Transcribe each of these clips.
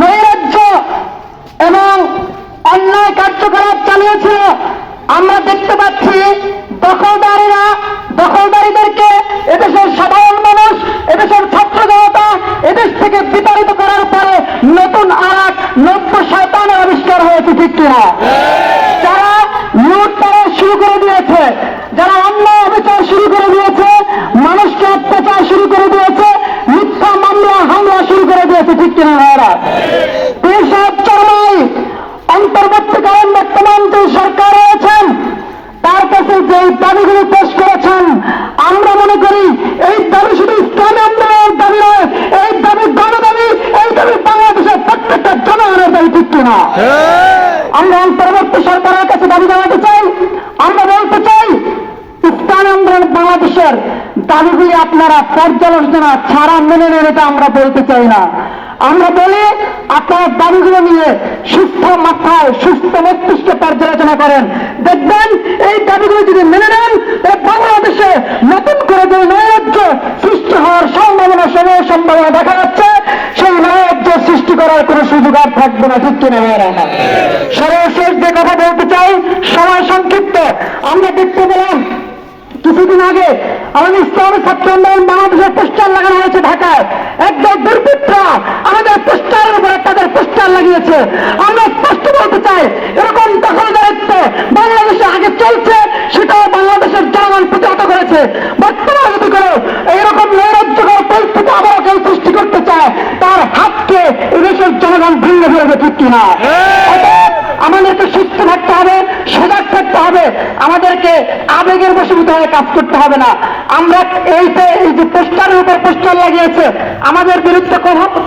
নৈরাজ্য এবং অন্যায় কার্যকলাপ চালিয়েছে। আমরা দেখতে পাচ্ছি দখলদারীরা দখলদারীদেরকে এদেশের সাধারণ মানুষ এদেশের ছাত্র জনতা এদেশ থেকে বিতাড়িত করার পরে নতুন আর এক নব্য শয়তানের আবিষ্কার হয়েছে ঠিক কিনা? তারা লুট তারা শুরু করে দিয়েছে কিনা ভাইয়েরা পীর চরমাই অন্তর্বর্তীকালীন বর্তমান যে সরকার রয়েছেন। তার কাছে যে দাবিগুলি পেশ করেছেন আমরা মনে করি এই দাবি শুধু ইসলামী আন্দোলনের দাবি নয় এই দাবি গণদাবি এই দাবি বাংলাদেশের প্রত্যেকটা জনগণের দাবি ঠিক কিনা? আমরা অন্তর্বর্তী সরকারের কাছে দাবি জানাতে চাই আমরা বলতে চাই ইসলামী আন্দোলন বাংলাদেশের দাবিগুলি আপনারা পর্যালোচনা ছাড়া মেনে নেন এটা আমরা বলতে চাই না। আমরা বলি আপনারা দাবিগুলো নিয়ে সুস্থ মাথায় সুস্থ মস্তিষ্কে পর্যালোচনা করেন। দেখবেন এই দাবিগুলো যদি মেনে নেন বাংলাদেশে নতুন করে যে নৈরাজ্য সৃষ্টি হওয়ার সম্ভাবনা সময় সম্ভাবনা দেখা যাচ্ছে, সেই নৈরাজ্য সৃষ্টি করার কোনো সুযোগ আর থাকবে না, ঠিক কিনা আমার? সর্বশেষ যে কথা বলতে চাই, সময় সংক্ষিপ্ত। আমরা দেখতে পেলাম, কিছুদিন আগে আমাদের ইসলামের ছাত্র আন্দোলন বাংলাদেশের পোস্টার লাগানো হয়েছে ঢাকায় একদল দুর্বৃত্তরা আমাদের পোস্টারের উপরে তাদের পোস্টার আমরা স্পষ্ট বলতে চাই, এরকম দখলদারিত্ব বাংলাদেশে আগে চলছে, সেটাও বাংলাদেশের জনগণ প্রতিহত করেছে। বর্তমানে যদি করে এইরকম নৈরাজ্যকর পরিস্থিতি আবারও কেউ সৃষ্টি করতে চায়, তার হাতকে এদেশের জনগণ ভেঙে ফেলবে ঠিক কিনা? আমাদেরকে সুস্থ থাকতে হবে, সজাগ থাকতে হবে। আমাদেরকে আবেগের বশীভূত হয়ে কাজ করতে হবে না। আমরা এই যে এই যে পোস্টারের উপর পোস্টার লাগিয়েছে, আমাদের বিরুদ্ধে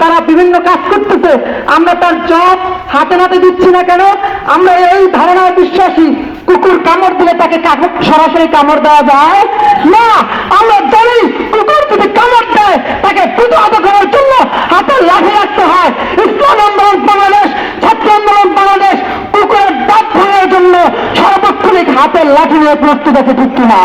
তারা বিভিন্ন কাজ করতেছে, আমরা তার জব হাতে নাতে দিচ্ছি না কেন? আমরা এই ধারণায় বিশ্বাসী। কুকুর কামড় দিলে তাকে সরাসরি কামড় দেওয়া যায়? না, আমরা জানি কুকুর যদি কামড় দেয়, তাকে প্রতিহত করার জন্য হাতে লাঠি রাখতে হয় ইসলাম আন্দোলন বাংলাদেশ ছাত্র আন্দোলন বাংলাদেশ কুকুরের দাঁত ভাঙার জন্য সর্বক্ষণিক হাতের লাঠি নিয়ে প্রস্তুত আছে ঠিক কিনা?